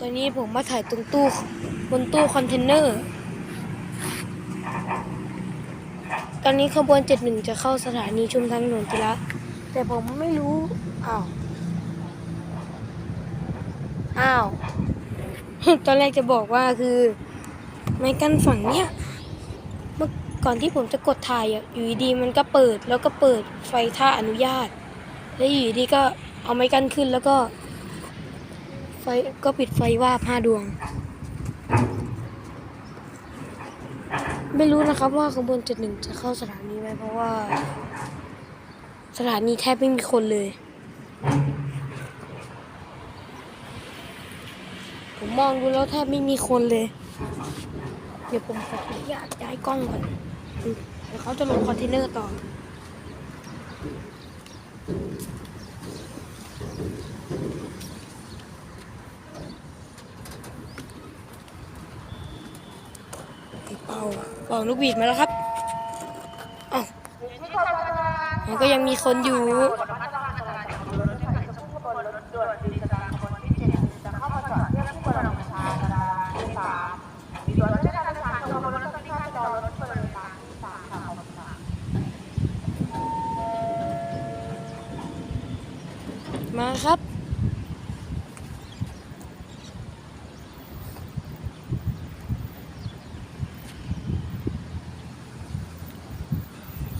ตอนนี้ผมมาถ่ายตรงตู้บนตู้คอนเทนเนอร์ ตอนนี้ขบวน 71 จะเข้าสถานีชุมทางหลวงจิระแต่ผมไม่รู้ อ้าว อ้าว ตอนแรกจะบอกว่าคือ ไม้กั้นฝั่งเนี้ย เมื่อก่อนที่ผมจะกดถ่ายอยู่ดีๆมันก็เปิดแล้วก็เปิดไฟท่าอนุญาต แล้วอยู่ดีๆก็เอาไม้กั้นขึ้นแล้วก็ ก็ปิดไฟว่าห้าดวง ไม่รู้นะครับว่าขบวนเจ็ดหนึ่งจะเข้าสถานีไหมเพราะว่า สถานีแทบไม่มีคนเลย ผมมองดูแล้วแทบไม่มีคนเลย เดี๋ยวผมขออนุญาตย้ายกล้องก่อนเดี๋ยวเขาจะลงคอนเทนเนอร์ต่อ เป่าเป่าลูกบีดมาแล้วครับอ้าวมันก็ยังมีคนอยู่มาครับ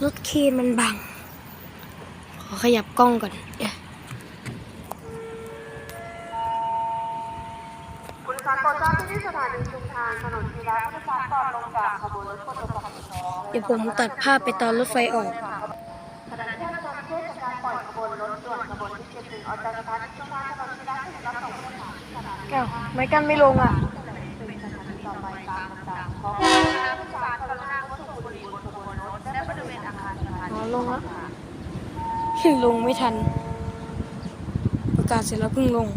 รถเคนมันบัง ขอขยับกล้องก่อนเดี๋ยวผู้โดยสารโปรดทราบที่สถานีชุมทางถนนทีระผู้โดยสารก่อนลงจากขบวนรถกทมสองเดี๋ยวผมตัดภาพไปตอนรถไฟออกขณะที่ทางการเทศการปล่อยขบวนรถด่วนขบวนที่เจ็ดหนึ่งออกจากสถานีชุมทางถนนทีระเพื่อรับส่งผู้โดยสารที่สถานีอ้าวไม่กันไม่ลงอะ ลงแล้วลงไม่ทัน ประกาศเสร็จแล้วเพิ่งลง